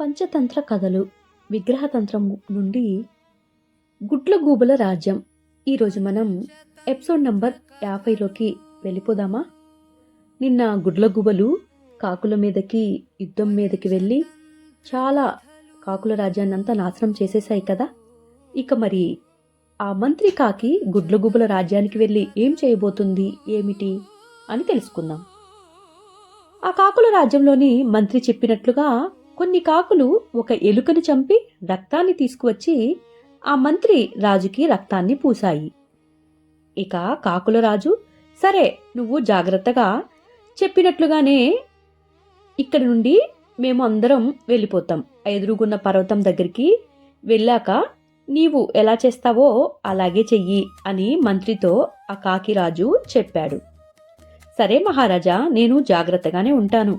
పంచతంత్ర కథలు విగ్రహతంత్రం నుండి గుడ్లగూబల రాజ్యం. ఈరోజు మనం ఎపిసోడ్ నంబర్ యాభైలోకి వెళ్ళిపోదామా? నిన్న గుడ్లగూబలు కాకుల మీదకి యుద్ధం మీదకి వెళ్ళి చాలా కాకుల రాజ్యాన్ని అంతా నాశనం చేసేసాయి కదా. ఇక మరి ఆ మంత్రి కాకి గుడ్లగూబల రాజ్యానికి వెళ్ళి ఏం చేయబోతుంది ఏమిటి అని తెలుసుకుందాం. ఆ కాకుల రాజ్యంలోని మంత్రి చెప్పినట్లుగా కొన్ని కాకులు ఒక ఎలుకను చంపి రక్తాన్ని తీసుకువచ్చి ఆ మంత్రి రాజుకి రక్తాన్ని పూశాయి. ఇక కాకుల రాజు సరే నువ్వు జాగ్రత్తగా చెప్పినట్లుగానే ఇక్కడి నుండి మేము అందరం వెళ్ళిపోతాం. ఎదురుగున్న పర్వతం దగ్గరికి వెళ్ళాక నీవు ఎలా చేస్తావో అలాగే చెయ్యి అని మంత్రితో ఆ కాకిరాజు చెప్పాడు. సరే మహారాజా నేను జాగ్రత్తగానే ఉంటాను.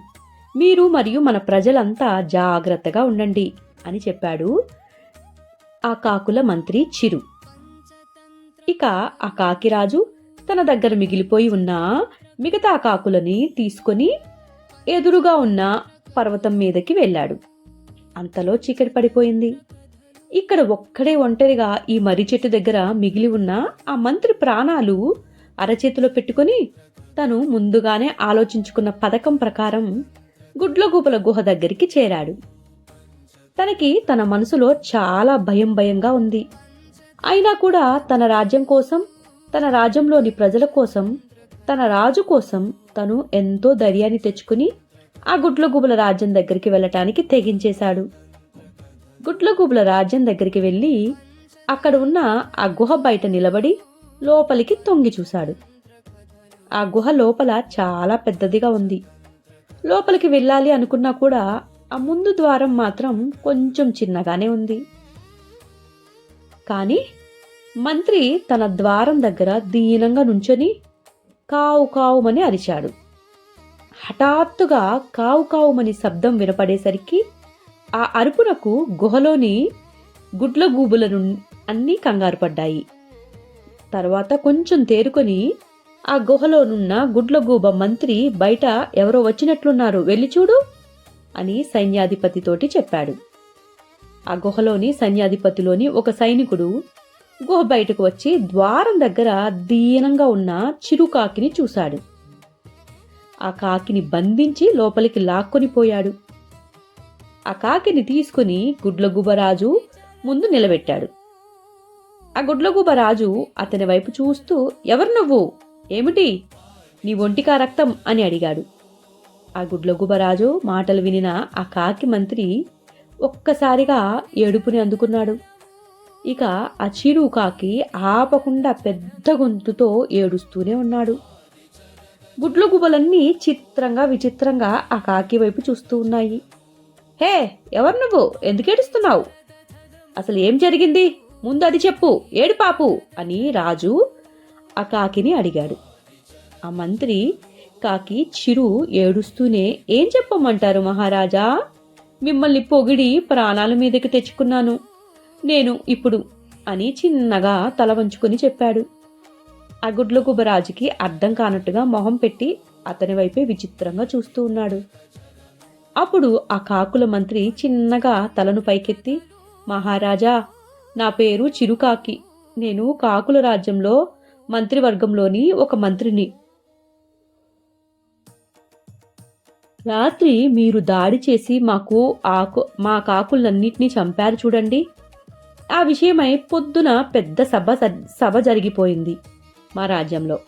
మీరు మరియు మన ప్రజలంతా జాగ్రత్తగా ఉండండి అని చెప్పాడు ఆ కాకుల మంత్రి చిరు. ఇక ఆ కాకిరాజు తన దగ్గర మిగిలిపోయి ఉన్న మిగతా కాకులని తీసుకొని ఎదురుగా ఉన్న పర్వతం మీదకి వెళ్ళాడు. అంతలో చీకటి పడిపోయింది. ఇక్కడ ఒక్కడే ఒంటరిగా ఈ మర్రి చెట్టు దగ్గర మిగిలి ఉన్న ఆ మంత్రి ప్రాణాలు అరచేతిలో పెట్టుకొని తను ముందుగానే ఆలోచించుకున్న పథకం ప్రకారం గుడ్లగూపల గుహ దగ్గరికి చేరాడు. తనకి తన మనసులో చాలా భయం భయంగా ఉంది. అయినా కూడా తన రాజ్యం కోసం తన రాజ్యంలోని ప్రజల కోసం తన రాజు కోసం తను ఎంతో ధైర్యాన్ని తెచ్చుకుని ఆ గుడ్లగూబల రాజ్యం దగ్గరికి వెళ్ళటానికి తెగించేశాడు. గుడ్లగూబల రాజ్యం దగ్గరికి వెళ్ళి అక్కడ ఉన్న ఆ గుహ బయట నిలబడి లోపలికి తొంగి చూశాడు. ఆ గుహ లోపల చాలా పెద్దదిగా ఉంది. లోపలికి వెళ్ళాలి అనుకున్నా కూడా ఆ ముందు ద్వారం మాత్రం కొంచెం చిన్నగానే ఉంది. కానీ మంత్రి తన ద్వారం దగ్గర దీనంగా నుంచొని కావు కావుమని అరిచాడు. హఠాత్తుగా కావు కావుమని శబ్దం వినపడేసరికి ఆ అరుపునకు గుహలోని గుడ్లగూబుల నుండి అన్నీ కంగారు పడ్డాయి. తర్వాత కొంచెం తేరుకొని ఆ గుహలోనున్న గుడ్లగూబ మంత్రి బయట ఎవరో వచ్చినట్లున్నారు. వెళ్ళి చూడు అని సైన్యాధిపతితోటి చెప్పాడు. ఆ గుహలోని సైన్యాధిపతిలోని ఒక సైనికుడు గుహ బయటకు వచ్చి ద్వారం దగ్గర దీనంగా ఉన్న చిరుకాకిని చూశాడు. ఆ కాకిని బంధించి లోపలికి లాక్కొని పోయాడు. ఆ కాకిని తీసుకుని గుడ్లగుబరాజు ముందు నిలబెట్టాడు. ఆ గుడ్లగుబరాజు అతని వైపు చూస్తూ ఎవరు నువ్వు? ఏమిటి? నీ ఒంటికా రక్తం అని అడిగాడు. ఆ గుడ్లగుబరాజు మాటలు వినిన ఆ కాకి మంత్రి ఒక్కసారిగా ఏడుపుని అందుకున్నాడు. ఇక ఆ చిరు కాకి ఆపకుండా పెద్ద గొంతుతో ఏడుస్తూనే ఉన్నాడు. గుడ్లగుబలన్నీ చిత్రంగా విచిత్రంగా ఆ కాకి వైపు చూస్తూ ఉన్నాయి. హే ఎవరు నువ్వు? ఎందుకేడుస్తున్నావు అసలు ఏం జరిగింది? ముందు అది చెప్పు ఏడు పాపు అని రాజు ఆ కాకిని అడిగాడు. ఆ మంత్రి కాకి చిరు ఏడుస్తూనే ఏం చెప్పమంటారు మహారాజా? మిమ్మల్ని పొగిడి ప్రాణాల మీదకి తెచ్చుకున్నాను. నేను ఇప్పుడు అని చిన్నగా తల వంచుకొని చెప్పాడు. ఆ గుడ్ల గుబరాజుకి అర్థం కానట్టుగా మొహం పెట్టి అతని వైపే విచిత్రంగా చూస్తూ ఉన్నాడు. అప్పుడు ఆ కాకుల మంత్రి చిన్నగా తలను పైకెత్తి మహారాజా నా పేరు చిరుకాకి నేను కాకుల రాజ్యంలో మంత్రివర్గంలోని ఒక మంత్రిని. రాత్రి మీరు దాడి చేసి మాకు ఆకు మా కాకులన్నింటినీ చంపారు చూడండి. ఆ విషయమై పొద్దున పెద్ద సభ సభ జరిగిపోయింది మా రాజ్యంలో.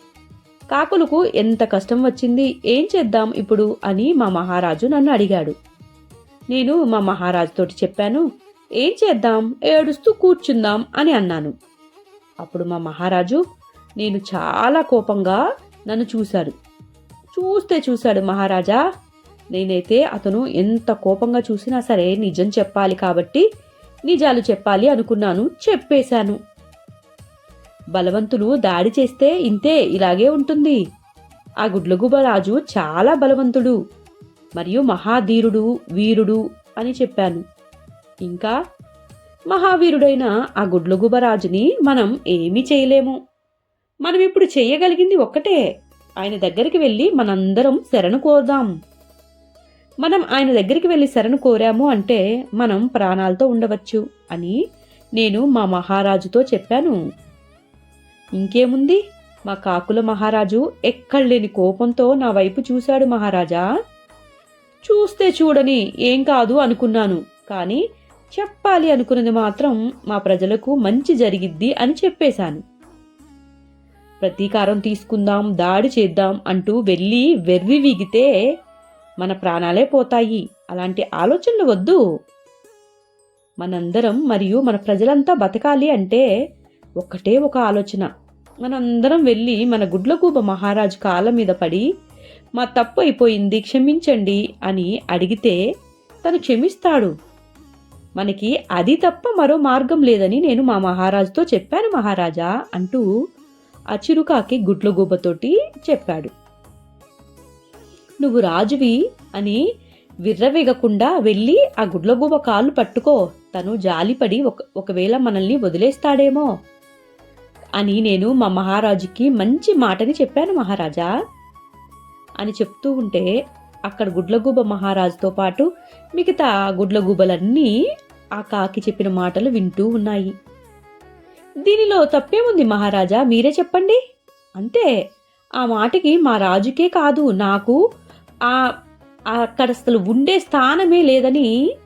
కాకులకు ఎంత కష్టం వచ్చింది ఏం చేద్దాం ఇప్పుడు అని మా మహారాజు నన్ను అడిగాడు. నేను మా మహారాజుతోటి చెప్పాను ఏం చేద్దాం ఏడుస్తూ కూర్చుందాం అని అన్నాను. అప్పుడు మా మహారాజు నేను చాలా కోపంగా నన్ను చూశాడు. చూస్తే చూశాడు మహారాజా. నేనైతే అతను ఎంత కోపంగా చూసినా సరే నిజం చెప్పాలి కాబట్టి నిజాలు చెప్పాలి అనుకున్నాను చెప్పేశాను. బలవంతులు దాడి చేస్తే ఇంతే ఇలాగే ఉంటుంది. ఆ గుడ్లగుబరాజు చాలా బలవంతుడు మరియు మహాధీరుడు వీరుడు అని చెప్పాను. ఇంకా మహావీరుడైన ఆ గుడ్లగుబరాజుని మనం ఏమీ చేయలేము. మనం ఇప్పుడు చెయ్యగలిగింది ఒక్కటే. ఆయన దగ్గరికి వెళ్ళి మనందరం శరణు కోరుదాం. మనం ఆయన దగ్గరికి వెళ్ళి శరణు కోరాము అంటే మనం ప్రాణాలతో ఉండవచ్చు అని నేను మా మహారాజుతో చెప్పాను. ఇంకేముంది? మా కాకుల మహారాజు ఎక్కడలేని కోపంతో నా వైపు చూశాడు మహారాజా. చూస్తే చూడని ఏం కాదు అనుకున్నాను. కానీ చెప్పాలి అనుకున్నది మాత్రం మా ప్రజలకు మంచి జరిగిద్ది అని చెప్పేశాను. ప్రతీకారం తీసుకుందాం దాడి చేద్దాం అంటూ వెళ్ళి వెర్రి వీగితే మన ప్రాణాలే పోతాయి. అలాంటి ఆలోచనలు వద్దు. మనందరం మరియు మన ప్రజలంతా బతకాలి అంటే ఒక్కటే ఒక ఆలోచన. మనందరం వెళ్ళి మన గుడ్లగూబ మహారాజు కాళ్ళ మీద పడి మా తప్పు అయిపోయింది క్షమించండి అని అడిగితే తను క్షమిస్తాడు. మనకి అది తప్ప మరో మార్గం లేదని నేను మా మహారాజుతో చెప్పాను మహారాజా అంటూ ఆ చిరుకాకి గుడ్లగూబతోటి చెప్పాడు. నువ్వు రాజువి అని విర్రవేగకుండా వెళ్ళి ఆ గుడ్లగూబ కాళ్ళు పట్టుకో. తను జాలిపడి ఒక ఒకవేళ మనల్ని వదిలేస్తాడేమో అని నేను మా మహారాజుకి మంచి మాటని చెప్పాను మహారాజా. అని చెప్తూ ఉంటే అక్కడ గుడ్లగూబ మహారాజుతో పాటు మిగతా గుడ్లగూబలన్నీ ఆ కాకి చెప్పిన మాటలు వింటూ ఉన్నాయి. దీనిలో తప్పేముంది మహారాజా? మీరే చెప్పండి. అంతే ఆ మాటకి మా రాజుకే కాదు నాకు ఆ అక్కడ అసలు ఉండే స్థానమే లేదని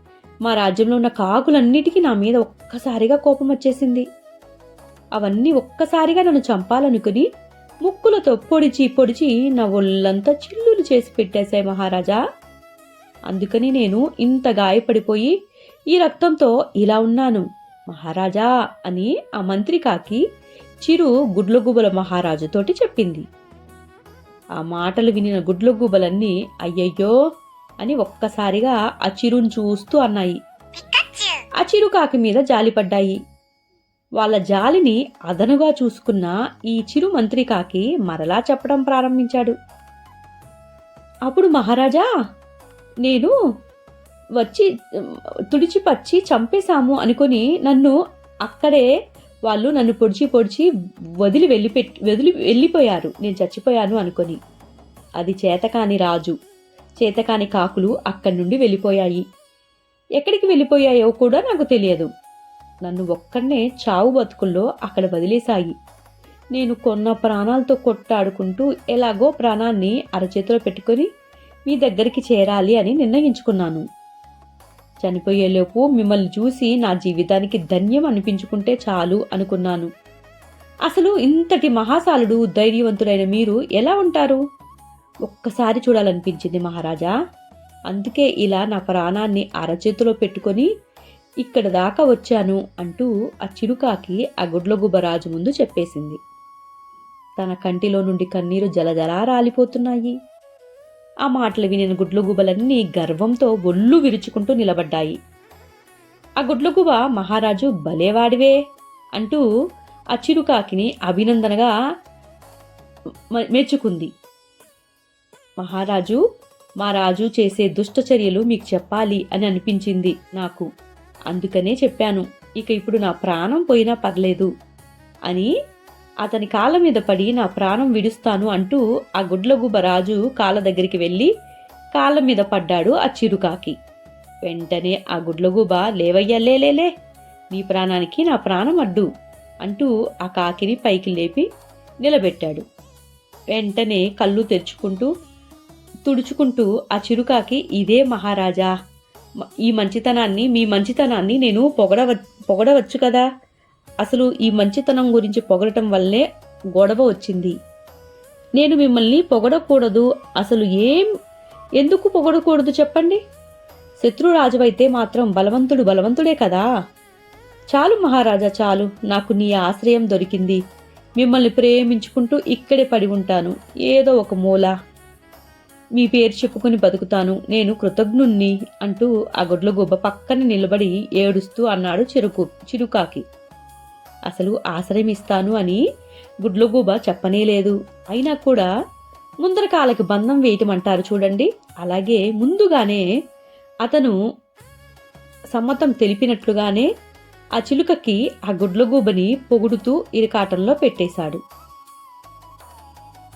మా రాజ్యంలో ఉన్న కాకులన్నిటికీ నా మీద ఒక్కసారిగా కోపం వచ్చేసింది. అవన్నీ ఒక్కసారిగా నన్ను చంపాలనుకుని ముక్కులతో పొడిచి పొడిచి నా ఒళ్ళంతా చిల్లులు చేసి పెట్టేశాయి మహారాజా. అందుకని నేను ఇంత గాయపడిపోయి ఈ రక్తంతో ఇలా ఉన్నాను. మహారాజా అని ఆ మంత్రి కాకి చిరు గుడ్లగుబల మహారాజుతోటి చెప్పింది. ఆ మాటలు వినిన గుడ్లగూబలన్నీ అయ్యయ్యో అని ఒక్కసారిగా ఆ చిరుని చూస్తూ అన్నాయి. ఆ చిరుకాకి మీద జాలిపడ్డాయి. వాళ్ళ జాలిని అదనుగా చూసుకున్న ఈ చిరు మంత్రి కాకి మరలా చెప్పడం ప్రారంభించాడు. అప్పుడు మహారాజా నేను వచ్చి తుడిచి పచ్చి చంపేశాము అనుకొని నన్ను అక్కడే వాళ్ళు నన్ను పొడిచి పొడిచి వదిలి వెళ్ళిపెట్టి వదిలి వెళ్ళిపోయారు. నేను చచ్చిపోయాను అనుకొని. అది చేతకాని రాజు చేతకాని కాకులు అక్కడి నుండి వెళ్ళిపోయాయి. ఎక్కడికి వెళ్ళిపోయాయో కూడా నాకు తెలియదు. నన్ను ఒక్కడనే చావు బతుకుల్లో అక్కడ వదిలేశాయి. నేను కొన్న ప్రాణాలతో కొట్టాడుకుంటూ ఎలాగో ప్రాణాన్ని అరచేతిలో పెట్టుకొని మీ దగ్గరికి చేరాలి అని నిర్ణయించుకున్నాను. చనిపోయేలోపు మిమ్మల్ని చూసి నా జీవితానికి ధన్యం అనిపించుకుంటే చాలు అనుకున్నాను. అసలు ఇంతటి మహాసాలుడు ధైర్యవంతుడైన మీరు ఎలా ఉంటారు? ఒక్కసారి చూడాలనిపించింది మహారాజా. అందుకే ఇలా నా ప్రాణాన్ని అరచేతిలో పెట్టుకొని ఇక్కడ దాకా వచ్చాను అంటూ ఆ చిరుకాకి ఆ గుడ్లగుబ్బరాజు ముందు చెప్పేసింది. తన కంటిలో నుండి కన్నీరు జలజలా రాలిపోతున్నాయి ఆ మాటలు వినిన గుడ్లుగుబలన్నీ గర్వంతో ఒళ్ళు విరుచుకుంటూ నిలబడ్డాయి. ఆ గుడ్లుగుబ మహారాజు భలేవాడివే అంటూ ఆ చిరుకాకిని అభినందనగా మెచ్చుకుంది. మహారాజు మా రాజు చేసే దుష్టచర్యలు మీకు చెప్పాలి అని అనిపించింది నాకు. అందుకనే చెప్పాను ఇక ఇప్పుడు నా ప్రాణం పోయినా పర్లేదు అని అతని కాళ్ళ మీద పడి నా ప్రాణం విడుస్తాను అంటూ ఆ గుడ్లగూబ రాజు కాళ్ళ దగ్గరికి వెళ్ళి కాళ్ళ మీద పడ్డాడు ఆ చిరుకాకి. వెంటనే ఆ గుడ్లగూబ లేవయ్యా లేలే నీ ప్రాణానికి నా ప్రాణం అడ్డు అంటూ ఆ కాకిని పైకి లేపి నిలబెట్టాడు. వెంటనే కళ్ళు తెరుచుకుంటూ తుడుచుకుంటూ ఆ చిరుకాకి ఇదే మహారాజా ఈ మంచితనాన్ని మీ మంచితనాన్ని నేను పొగడవ పొగడవచ్చు కదా? అసలు ఈ మంచితనం గురించి పొగడటం వల్లే గొడవ వచ్చింది. నేను మిమ్మల్ని పొగడకూడదు అసలు ఏం ఎందుకు పొగడకూడదు చెప్పండి? శత్రురాజువైతే మాత్రం బలవంతుడు బలవంతుడే కదా. చాలు మహారాజా చాలు. నాకు నీ ఆశ్రయం దొరికింది. మిమ్మల్ని ప్రేమించుకుంటూ ఇక్కడే పడి ఉంటాను. ఏదో ఒక మూల. మీ పేరు చెప్పుకుని బతుకుతాను. నేను కృతజ్ఞుణ్ణి అంటూ ఆ గుడ్లగూబ పక్కన నిలబడి ఏడుస్తూ అన్నాడు చిరుకు చిరుకాకి. అసలు ఆశ్రయం ఇస్తాను అని గుడ్లగూబ చెప్పనేలేదు అయినా కూడా ముందర కాళ్ళకి బంధం వేయటం అంటారు చూడండి. అలాగే ముందుగానే అతను సమ్మతం తెలిపినట్లుగానే ఆ చిలుకకి ఆ గుడ్లగూబని పొగుడుతూ ఇరకాటంలో పెట్టేశాడు.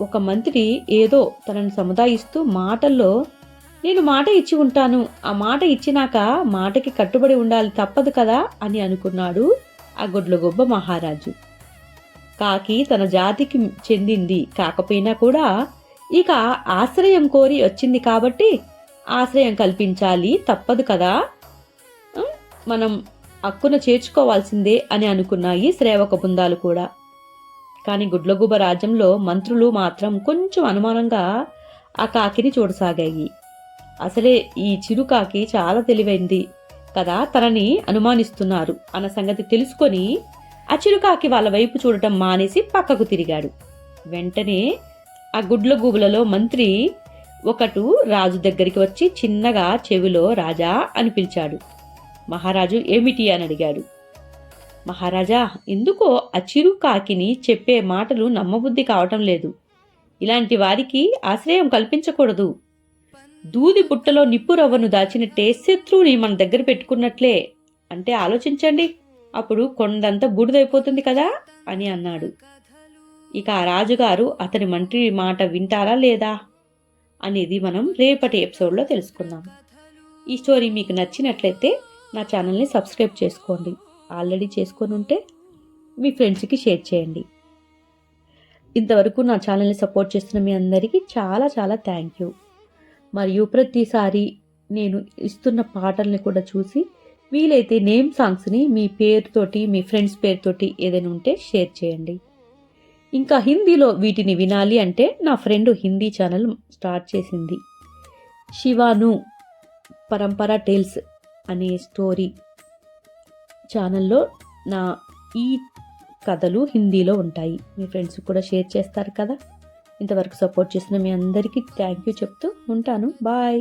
ఒక మంత్రి ఏదో తనను సముదాయిస్తూ మాటల్లో నేను మాట ఇచ్చి ఉంటాను. ఆ మాట ఇచ్చినాక మాటకి కట్టుబడి ఉండాలి తప్పదు కదా అని అనుకున్నాడు ఆ గొడ్లగొబ్బ మహారాజు. కాకి తన జాతికి చెందింది. కాకపోయినా కూడా ఇక ఆశ్రయం కోరి వచ్చింది కాబట్టి ఆశ్రయం కల్పించాలి. తప్పదు కదా? మనం అక్కున చేర్చుకోవాల్సిందే అని అనుకున్నాయి శ్రేవక బృందాలు కూడా. కానీ గుడ్లగూబ రాజ్యంలో మంత్రులు మాత్రం కొంచెం అనుమానంగా ఆ కాకిని చూడసాగాయి. అసలే ఈ చిరుకాకి చాలా తెలివైంది. కదా తనని అనుమానిస్తున్నారు అన్న సంగతి తెలుసుకొని అచిరుకాకి వాళ్ళ వైపు చూడటం మానేసి పక్కకు తిరిగాడు. వెంటనే ఆ గుడ్ల గూబులలో మంత్రి ఒకటు రాజు దగ్గరికి వచ్చి చిన్నగా చెవిలో రాజా అని పిలిచాడు. మహారాజు ఏమిటి అని అడిగాడు. మహారాజా ఎందుకో అచిరు కాకిని చెప్పే మాటలు నమ్మబుద్ధి కావటం లేదు. ఇలాంటి వారికి ఆశ్రయం కల్పించకూడదు. దూది బుట్టలో నిప్పు రవ్వను దాచినట్టే శత్రువుని మన దగ్గర పెట్టుకున్నట్లే. అంటే ఆలోచించండి అప్పుడు కొండంతా బూడిదైపోతుంది కదా అని అన్నాడు. ఇక ఆ రాజుగారు అతని మంత్రి మాట వింటారా లేదా అనేది మనం రేపటి ఎపిసోడ్లో తెలుసుకుందాం. ఈ స్టోరీ మీకు నచ్చినట్లయితే నా ఛానల్ని సబ్స్క్రైబ్ చేసుకోండి. ఆల్రెడీ చేసుకొని ఉంటే మీ ఫ్రెండ్స్కి షేర్ చేయండి. ఇంతవరకు నా ఛానల్ని సపోర్ట్ చేస్తున్న మీ అందరికీ చాలా చాలా థ్యాంక్ యూ. మరియు ప్రతిసారి నేను ఇస్తున్న పాటల్ని కూడా చూసి వీలైతే నేమ్ సాంగ్స్ని మీ పేరుతోటి మీ ఫ్రెండ్స్ పేరుతోటి ఏదైనా ఉంటే షేర్ చేయండి. ఇంకా హిందీలో వీటిని వినాలి అంటే నా ఫ్రెండ్ హిందీ ఛానల్ స్టార్ట్ చేసింది. శివాను పరంపర టేల్స్ అనే స్టోరీ ఛానల్లో నా ఈ కథలు హిందీలో ఉంటాయి. మీ ఫ్రెండ్స్ కూడా షేర్ చేస్తారు కదా? ఇంతవరకు సపోర్ట్ చేసిన మీ అందరికీ థ్యాంక్ యూ చెప్తూ ఉంటాను. బాయ్